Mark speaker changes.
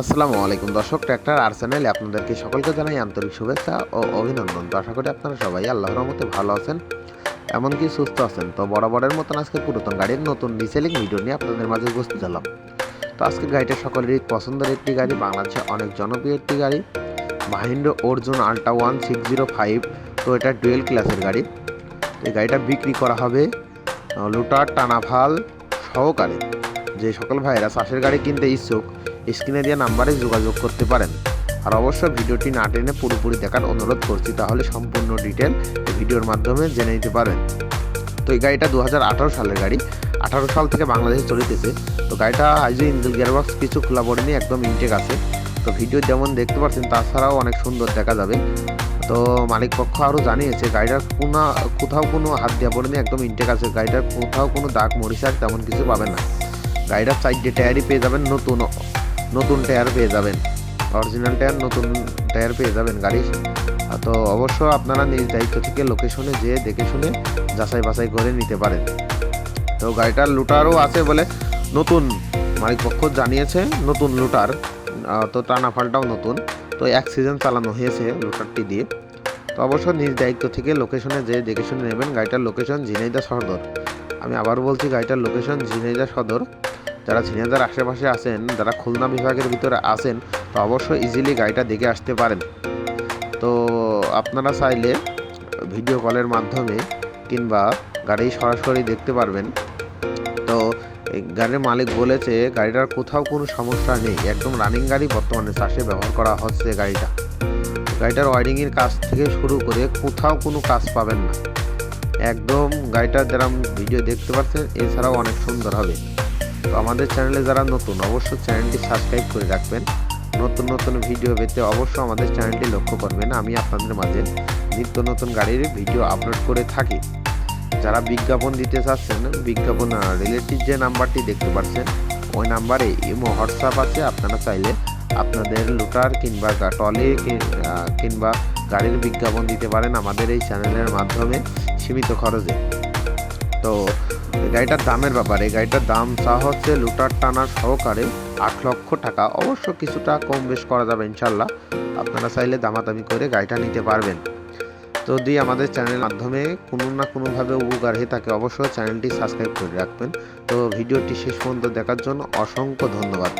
Speaker 1: আসসালামু আলাইকুম দর্শক, ট্র্যাক্টর আর্সেনালে আপনাদেরকে সকলকে জানাই আন্তরিক শুভেচ্ছা ও অভিনন্দন। তো আশা করি আপনারা সবাই আল্লাহর রহমতে ভালো আছেন, এমনকি সুস্থ আছেন। তো বরাবরের মতন আজকে পুরাতন গাড়ির নতুন রিসেলিং ভিডিও নিয়ে আপনাদের মাঝে উপস্থিত হলাম। তো আজকে গাড়িটা সকলেরই পছন্দের একটি গাড়ি, বাংলাদেশে অনেক জনপ্রিয় একটি গাড়ি, Mahindra Arjun ultra one six zero five, তো এটা ডুয়েল ক্লাসের গাড়ি। এই গাড়িটা বিক্রি করা হবে লুটার টানাফাল সহকারে। যে সকল ভাইয়েরা চাষের গাড়ি কিনতে ইচ্ছুক স্ক্রিনে দেওয়া নাম্বারে যোগাযোগ করতে পারেন। আর অবশ্যই ভিডিওটি না টেনে পুরোপুরি দেখার অনুরোধ করছি, তাহলে সম্পূর্ণ ডিটেল ভিডিওর মাধ্যমে জেনে নিতে পারেন। তো এই গাড়িটা দু হাজার আঠারো সালের গাড়ি। আঠারো সাল থেকে বাংলাদেশে চলিতেছে। তো গাড়িটা আইজো ইঞ্জিল গিয়ারবক্স কিছু খোলা পড়েনি একদম ইনটেক আছে। তো ভিডিও যেমন দেখতে পাচ্ছেন, তাছাড়াও অনেক সুন্দর দেখা যাবে। তো মালিক পক্ষ আরও জানিয়েছে, গাড়িটার কোনো, কোথাও কোনো হাত দেওয়া পড়েনি একদম ইনটেক আছে। গাড়িটার কোথাও কোনো দাগ মরিচার তেমন কিছু পাবেন না। গাড়িটার সাইডে টায়ারই পেয়ে যাবেন নতুন নতুন টায়ার পেয়ে যাবেন। অরিজিনাল টায়ার নতুন টায়ার পেয়ে যাবেন গাড়ির তো অবশ্য আপনারা নিজ দায়িত্ব থেকে লোকেশনে যেয়ে দেখে শুনে যাচাই বাছাই করে নিতে পারেন। তো গাড়িটার লুটারও আছে বলে নতুন মালিক পক্ষ জানিয়েছে, নতুন লুটার। তো টানা ফালটাও নতুন। তো এক সিজন চালানো হয়েছে লুটারটি দিয়ে। তো অবশ্য নিজ দায়িত্ব থেকে লোকেশনে যেয়ে দেখে শুনে নেবেন গাড়িটার লোকেশন ঝিনাইদা সদর। আমি আবার বলছি, গাড়িটার লোকেশন ঝিনাইদা সদর। যারা ঝিনাইদার আশেপাশে আছেন, যারা খুলনা বিভাগের ভিতরে আছেন, তো অবশ্যই ইজিলি গাড়িটা দেখে আসতে পারেন। তো আপনারা চাইলে ভিডিও কলের মাধ্যমে কিংবা গাড়ি সরাসরি দেখতে পারবেন। তো গাড়ির মালিক বলেছে, গাড়িটার কোথাও কোনো সমস্যা নেই। একদম রানিং গাড়ি বর্তমানে চাষে ব্যবহার করা হচ্ছে গাড়িটা। গাড়িটার ওয়ারিংয়ের কাজ থেকে শুরু করে কোথাও কোনো কাজ পাবেন না। একদম গাড়িটা যারা ভিডিও দেখতে পাচ্ছেন, এছাড়াও অনেক সুন্দর হবে। তো আমাদের চ্যানেলে যারা নতুন, অবশ্যই চ্যানেলটি সাবস্ক্রাইব করে রাখবেন। নতুন নতুন ভিডিও পেতে অবশ্যই আমাদের চ্যানেলটি লক্ষ্য করবেন। আমি আপনাদের মাঝে নিত্য নতুন গাড়ির ভিডিও আপলোড করে থাকি। যারা বিজ্ঞাপন দিতে চাচ্ছেন, বিজ্ঞাপন রিলেটিভ যে নাম্বারটি দেখতে পাচ্ছেন, ওই নাম্বারে ইমো, হোয়াটসঅ্যাপ আছে। আপনারা চাইলে আপনাদের লুটার কিংবা টলে কিংবা গাড়ির বিজ্ঞাপন দিতে পারেন আমাদের এই চ্যানেলের মাধ্যমে সীমিত খরচে। তো এই গাড়িটার দামের ব্যাপারে গাড়িটার দাম চা হচ্ছে লুটার টানার সহকারে আট লক্ষ টাকা। অবশ্য কিছুটা কম বেশ করা যাবে ইনশাল্লাহ আপনারা চাইলে দামাদামি করে গাড়িটা নিতে পারবেন। যদি আমাদের চ্যানেলের মাধ্যমে কোনো না কোনোভাবে উপকার হয়ে থাকে, অবশ্যই চ্যানেলটি সাবস্ক্রাইব করে রাখবেন। তো ভিডিওটি শেষ পর্যন্ত দেখার জন্য অসংখ্য ধন্যবাদ।